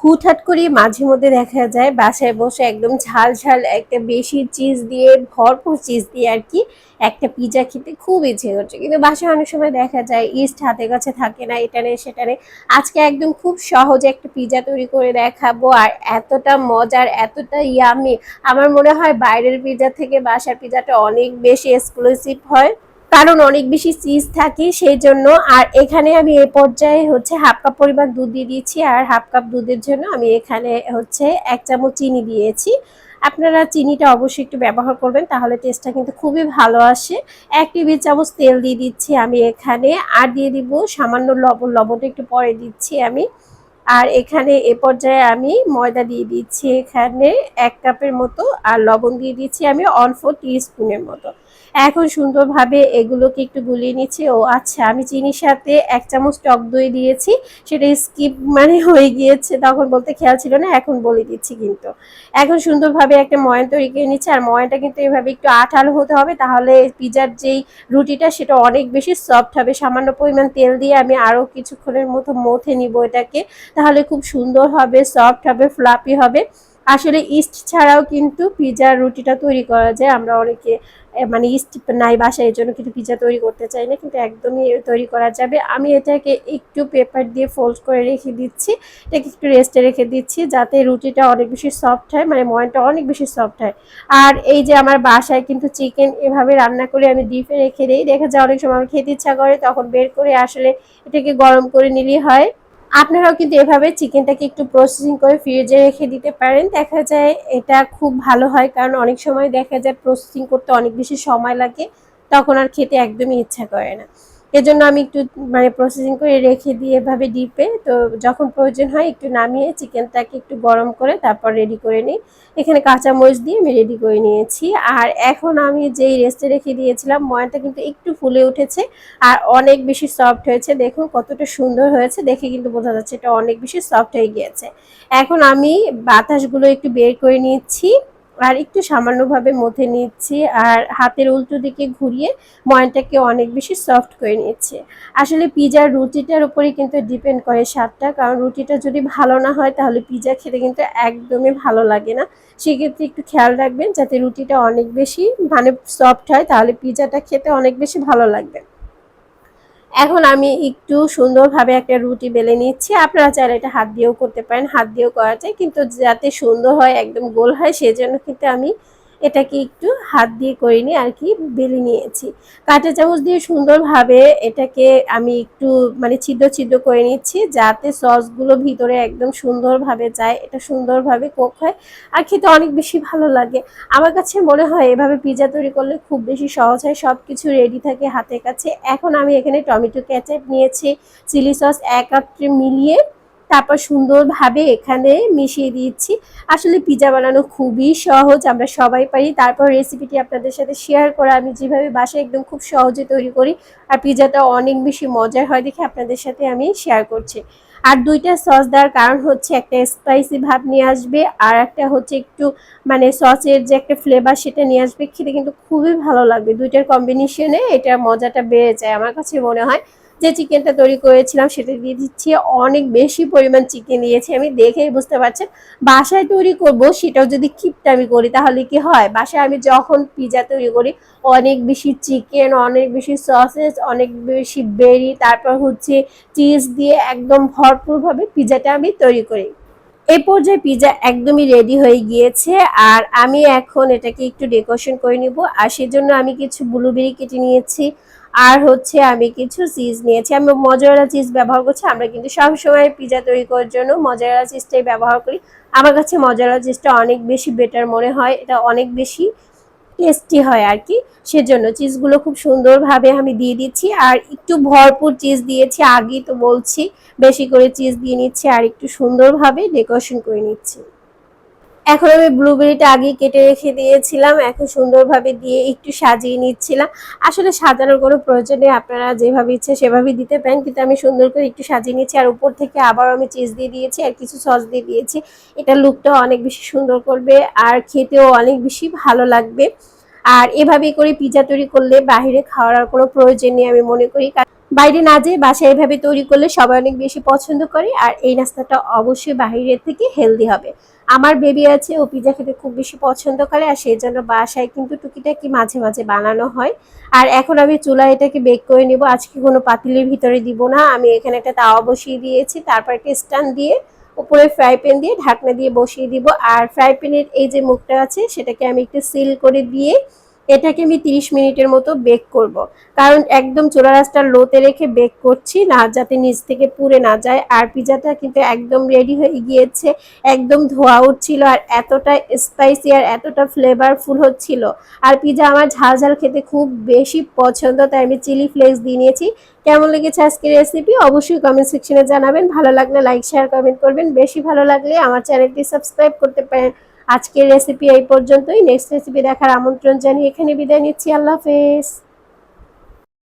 হুটহাট করে মাঝে মধ্যে দেখা যায়, বাসায় বসে একদম ঝাল ঝাল একটা বেশি চিজ দিয়ে, ভরপুর চিজ দিয়ে আর কি একটা পিজা খেতে খুব ইচ্ছে করছে। কিন্তু বাসায় অনেক সময় দেখা যায় ইস্ট হাতে কাছে থাকে না, এটা নেই, সেটা নেই। আজকে একদম খুব সহজে একটা পিজা তৈরি করে দেখাবো আর এতটা মজার, এতটা ইয়ামি আমার মনে হয় বাইরের পিজা থেকে বাসার পিজাটা অনেক বেশি এক্সক্লুসিভ হয়। কারণ অনেক বেশি চিজ থাকে সেই জন্য আর এখানে আমি এ পর্যায়ে হচ্ছে হাফ কাপ পরিমাণ দুধ দিয়ে দিয়েছি আর হাফ কাপ দুধের জন্য আমি এখানে হচ্ছে এক চামচ চিনি দিয়েছি। আপনারা চিনিটা অবশ্যই একটু ব্যবহার করবেন, তাহলে টেস্টটা কিন্তু খুবই ভালো আসে। এক টেবিল চামচ তেল দিয়ে দিচ্ছি আমি এখানে, আর দিয়ে দিব সামান্য লবণ, লবণটা একটু পরে দিচ্ছি আমি। আর এখানে এ পর্যায়ে আমি ময়দা দিয়ে দিচ্ছি এখানে এক কাপের মতো, আর লবণ দিয়ে দিচ্ছি আমি অল্প টি স্পুনের মতো। এখন সুন্দরভাবে এগুলোকে একটু গুলিয়ে নিচ্ছি। ও আচ্ছা আমি চিনির সাথে এক চামচ টক দই দিয়েছি। সেটা স্কিপ মানে হয়ে গিয়েছে, তখন বলতে খেয়াল ছিল না, এখন বলে দিচ্ছি কিন্তু। এখন সুন্দরভাবে একটা ময়ান তৈরি করে নিচ্ছে, আর ময়ানটা কিন্তু এভাবে একটু আঠালো হতে হবে, তাহলে পিজার যেই রুটিটা, সেটা অনেক বেশি সফট হবে। সামান্য পরিমাণ তেল দিয়ে আমি আরও কিছুক্ষণের মতো মথে নিব এটাকে, তাহলে খুব সুন্দর হবে সফট হবে ফ্লাপি হবে। আসলে ইস্ট ছাড়াও কিন্তু পিজার রুটিটা তৈরি করা যায়। আমরা অনেকে মানে ইস্ট নাই বাসায় এর জন্য কিন্তু পিজা তৈরি করতে চাই না, কিন্তু একদমই তৈরি করা যাবে। আমি এটাকে একটু পেপার দিয়ে ফোল্ড করে রেখে দিচ্ছি, এটাকে একটু রেস্টে রেখে দিচ্ছি, যাতে রুটিটা অনেক বেশি সফট হয় মানে ময়নটা অনেক বেশি সফট হয়। আর এই যে আমার বাসায় কিন্তু চিকেন এভাবে রান্না করে আমি ডিপে রেখে দিই, দেখা যায় অনেক সময় আমার খেতে ইচ্ছা করে, তখন বের করে আসলে এটাকে গরম করে নিলেই হয়। আপনারাও কিন্তু এভাবে চিকেনটাকে একটু প্রসেসিং করে ফ্রিজে রেখে দিতে পারেন। দেখা যায় এটা খুব ভালো হয় কারণ অনেক সময় দেখা যায় প্রসেসিং করতে অনেক বেশি সময় লাগে, তখন আর খেতে একদমই ইচ্ছা করে না। এজন্য আমি একটু মানে প্রসেসিং করে রেখে দিই এভাবে ডিপে তো যখন প্রয়োজন হয় একটু নামিয়ে চিকেনটাকে একটু গরম করে তারপর রেডি করে নিই। এখানে কাঁচামরিচ দিয়ে আমি রেডি করে নিয়েছি। আর এখন আমি যেই রেস্টে রেখে দিয়েছিলাম, ময়ানটা কিন্তু একটু ফুলে উঠেছে আর অনেক বেশি সফট হয়েছে। দেখুন কতটা সুন্দর হয়েছে, দেখে কিন্তু বোঝা যাচ্ছে এটা অনেক বেশি সফট হয়ে গিয়েছে। এখন আমি বাতাসগুলো একটু বের করে নিচ্ছি। আর একটু সামান্যভাবে মথে নিচ্ছি আর হাতের উল্টো দিকে ঘুরিয়ে ময়নটাকে অনেক বেশি সফট করে নিচ্ছে। আসলে পিজার রুটিটার উপরে কিন্তু ডিপেন্ড করে স্বাদটা, কারণ রুটিটা যদি ভালো না হয় তাহলে পিজা খেতে কিন্তু একদমই ভালো লাগে না। সেক্ষেত্রে একটু খেয়াল রাখবেন যাতে রুটিটা অনেক বেশি মানে সফট হয়, তাহলে পিজাটা খেতে অনেক বেশি ভালো লাগবে। এখন আমি একটু সুন্দরভাবে একটা রুটি বেলে নিচ্ছি। আপনারা চাইলে এটা হাত দিয়েও করতে পারেন, হাত দিয়েও করা যায়। কিন্তু যাতে সুন্দর হয়, একদম গোল হয়, সেজন্য কিন্তু আমি এটাকে একটু হাত দিয়ে করে নিয়ে আর কি বেলে নিয়েছি। কাঁটা চামচ দিয়ে সুন্দরভাবে এটাকে আমি একটু মানে ছিদ্র ছিদ্র করে নিচ্ছি যাতে সসগুলো ভিতরে একদম সুন্দরভাবে যায়, এটা সুন্দরভাবে কোক হয় আর খেতে অনেক বেশি ভালো লাগে। আমার কাছে মনে হয় এভাবে পিজা তৈরি করলে খুব বেশি সহজ হয় সব কিছু রেডি থাকে হাতের কাছে। এখন আমি এখানে টমেটো ক্যাচাপ নিয়েছি চিলি সস এক মিলিয়ে তারপর সুন্দরভাবে এখানে মিশিয়ে দিচ্ছি আসলে পিজা বানানো খুবই সহজ, আমরা সবাই পারি। তারপর রেসিপিটি আপনাদের সাথে শেয়ার করা, আমি যেভাবে বাসায় একদম খুব সহজে তৈরি করি, আর পিজাটা অনেক বেশি মজার হয় দেখে আপনাদের সাথে আমি শেয়ার করছি। আর দুইটা সস দেওয়ার কারণ হচ্ছে একটা স্পাইসি ভাব নিয়ে আসবে, আর একটা হচ্ছে একটু মানে সসের যে একটা ফ্লেভার সেটা নিয়ে আসবে, খেতে কিন্তু খুবই ভালো লাগবে। দুইটার কম্বিনেশনে এটার মজাটা বেড়ে যায়, আমার কাছে মনে হয়। যে চিকেনটা তৈরি করেছিলাম সেটা দিয়ে দিচ্ছি। অনেক বেশি পরিমাণ চিকেন দিয়েছি। আমি দেখেই বুঝতে পারছেন। বাসায় তৈরি করব, সেটাও যদি কিপটা আমি করি, তাহলে কি হয়? বাসায় আমি যখন পিজা তৈরি করি, অনেক বেশি চিকেন, অনেক বেশি সসেস অনেক বেশি বেরি, তারপর হচ্ছে চিজ দিয়ে একদম ভরপুরভাবে পিজাটা আমি তৈরি করি। এই পর্যায়ে পিজা একদমই রেডি হয়ে গিয়েছে। আর আমি এখন এটাকে একটু ডেকোরেশন করে নিব। আর সেজন্য আমি কিছু ব্লুবেরি কেটে নিয়েছি। আর হচ্ছে আমি কিছু চিজ নিয়েছি। আমি মজারা চিজ ব্যবহার করছি, আমরা কিন্তু সবসময় পিজা তৈরি করার জন্য মজারা চিজটাই ব্যবহার করি। আমার কাছে মজারা চিজটা অনেক বেশি বেটার মনে হয়, এটা অনেক বেশি টেস্টি হয় আর কি। সেজন্য চিজগুলো খুব সুন্দরভাবে আমি দিয়ে দিচ্ছি, আর একটু ভরপুর চিজ দিয়েছি, আগেই তো বলছি, বেশি করে চিজ দিয়ে নিচ্ছি, আর একটু সুন্দরভাবে ডেকোরেশন করে নিচ্ছি। এখন আমি ব্লুবেরিটা আগে কেটে রেখে দিয়েছিলাম, এখন সুন্দরভাবে দিয়ে একটু সাজিয়ে নিচ্ছিলাম। আসলে সাজানোর কোনো প্রয়োজন নেই, আপনারা যেভাবে ইচ্ছে সেভাবেই দিতে পারেন, কিন্তু আমি সুন্দর করে একটু সাজিয়ে নিচ্ছি আর উপর থেকে আবার আমি চিজ দিয়ে দিয়েছি, আর কিছু সস দিয়ে দিয়েছি। এটা লুকটাও অনেক বেশি সুন্দর করবে, আর খেতেও অনেক বেশি ভালো লাগবে। আর এভাবেই করে পিজা তৈরি করলে বাহিরে খাওয়ার কোনো প্রয়োজন নেই, আমি মনে করি। বাইরে না যেয়ে বাসায় এভাবে তৈরি করলে সবাই অনেক বেশি পছন্দ করে, আর এই নাস্তাটা অবশ্যই বাইরের থেকে হেলদি হবে। আমার বেবি আছে, ও পিজা খেতে খুব বেশি পছন্দ করে, আর সেই জন্য বাসায় কিন্তু টুকিটাকি মাঝে মাঝে বানানো হয়। আর এখন আমি চুলায় এটাকে বেক করে নিব, আজকে কোনো পাতিলের ভিতরে দিব না। আমি এখানে একটা তাওয়া বসিয়ে দিয়েছি, তারপর একটা স্ট্যান্ড দিয়ে উপরে ফ্রাই প্যান দিয়ে ঢাকনা দিয়ে বসিয়ে দিব। আর ফ্রাই প্যানের এই যে মুখটা আছে, সেটাকে আমি একটু সিল করে দিয়ে এটাকে আমি 30 মিনিটের মতো বেক করব। কারণ একদম চোলা রাস্তার লোতে রেখে বেক করছি, না যাতে নিচ থেকে পুড়ে না যায়। আর পিজাটা কিন্তু একদম রেডি হয়ে গিয়েছে, একদম ধোয়া উঠছিল আর এতটা স্পাইসি আর এতটা ফ্লেভারফুল হচ্ছিল। আর পিজা আমার ঝাল ঝাল খেতে খুব বেশি পছন্দ, তাই আমি চিলি ফ্লেক্স দিয়ে নিয়েছি। কেমন লেগেছে আজকের রেসিপি অবশ্যই কমেন্ট সেকশনে জানাবেন। ভালো লাগলে লাইক শেয়ার কমেন্ট করবেন। বেশি ভালো লাগলে আমার চ্যানেলটি সাবস্ক্রাইব করতে পারেন। আজকের রেসিপি এই পর্যন্তই। নেক্সট রেসিপি দেখার আমন্ত্রণ জানিয়ে এখানে বিদায় নিচ্ছি। আল্লাহ হাফেজ।